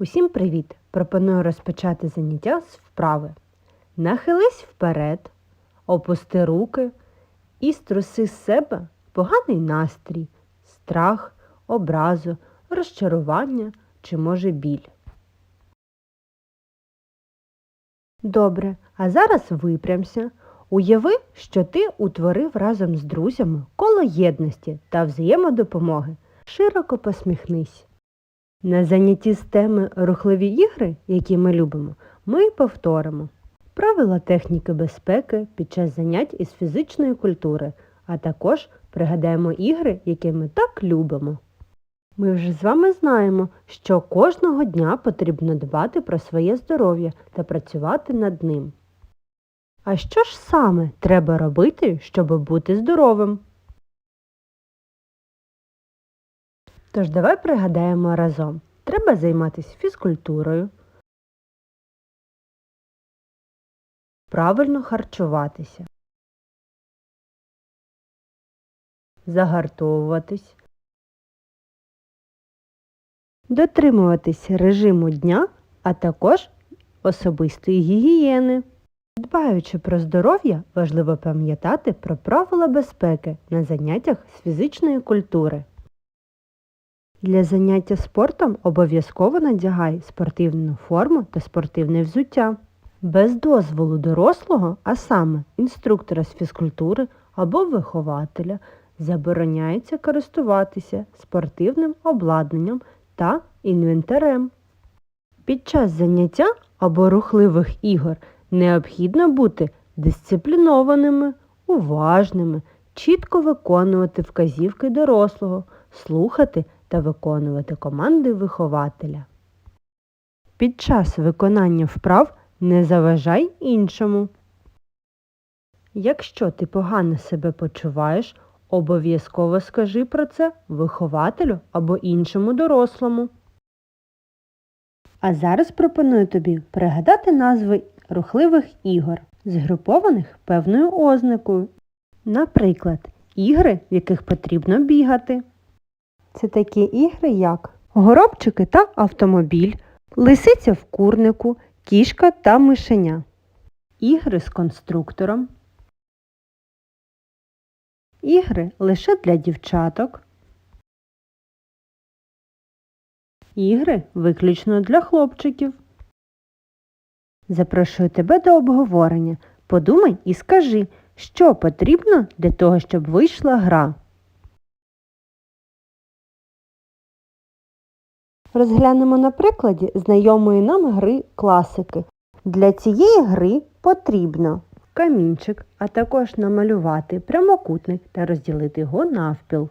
Усім привіт! Пропоную розпочати заняття з вправи. Нахились вперед, опусти руки і струси з себе поганий настрій, страх, образу, розчарування чи може біль. Добре, а зараз випрямся. Уяви, що ти утворив разом з друзями коло єдності та взаємодопомоги. Широко посміхнись. На занятті з теми рухливі ігри, які ми любимо, ми повторимо правила техніки безпеки під час занять із фізичної культури, а також пригадаємо ігри, які ми так любимо. Ми вже з вами знаємо, що кожного дня потрібно дбати про своє здоров'я та працювати над ним. А що ж саме треба робити, щоб бути здоровим? Тож давай пригадаємо разом. Треба займатися фізкультурою, правильно харчуватися, загартовуватись, дотримуватись режиму дня, а також особистої гігієни. Дбаючи про здоров'я, важливо пам'ятати про правила безпеки на заняттях з фізичної культури. Для заняття спортом обов'язково надягай спортивну форму та спортивне взуття. Без дозволу дорослого, а саме інструктора з фізкультури або вихователя, забороняється користуватися спортивним обладнанням та інвентарем. Під час заняття або рухливих ігор необхідно бути дисциплінованими, уважними, чітко виконувати вказівки дорослого, слухати та виконувати команди вихователя. Під час виконання вправ не заважай іншому. Якщо ти погано себе почуваєш, обов'язково скажи про це вихователю або іншому дорослому. А зараз пропоную тобі пригадати назви рухливих ігор, згрупованих певною ознакою. Наприклад, ігри, в яких потрібно бігати. Це такі ігри, як горобчики та автомобіль, лисиця в курнику, кішка та мишеня. Ігри з конструктором. Ігри лише для дівчаток. Ігри виключно для хлопчиків. Запрошую тебе до обговорення. Подумай і скажи, що потрібно для того, щоб вийшла гра. Розглянемо на прикладі знайомої нам гри класики. Для цієї гри потрібно камінчик, а також намалювати прямокутник та розділити його навпіл.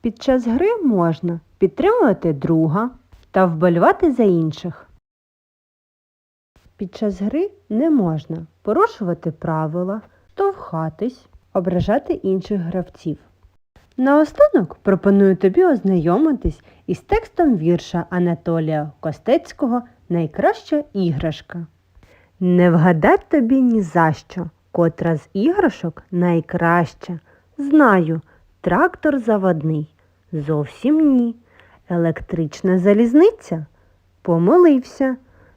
Під час гри можна підтримувати друга та вболівати за інших. Під час гри не можна порушувати правила, штовхатись, ображати інших гравців. Наостанок пропоную тобі ознайомитись із текстом вірша Анатолія Костецького Найкраща іграшка. Не вгадать тобі ні за що, котра з іграшок найкраща. Знаю, трактор заводний. Зовсім ні. Електрична залізниця? Помилився.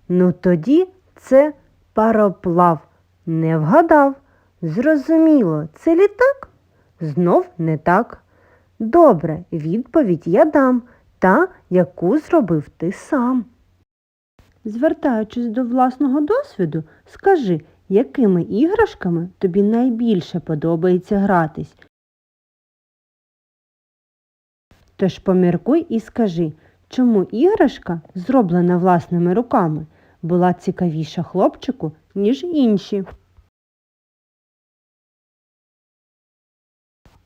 Ну тоді це пароплав. Не вгадав. Зрозуміло, це літак? Знов не так. Добре, відповідь я дам, та, яку зробив ти сам. Звертаючись до власного досвіду, скажи, якими іграшками тобі найбільше подобається гратись. Тож поміркуй і скажи, чому іграшка, зроблена власними руками, була цікавіша хлопчику, ніж інші.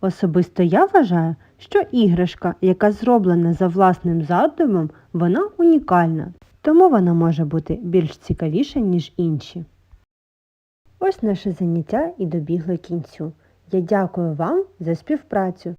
Особисто я вважаю, що іграшка, яка зроблена за власним задумом, вона унікальна, тому вона може бути більш цікавіша, ніж інші. Ось наше заняття і добігло кінцю. Я дякую вам за співпрацю.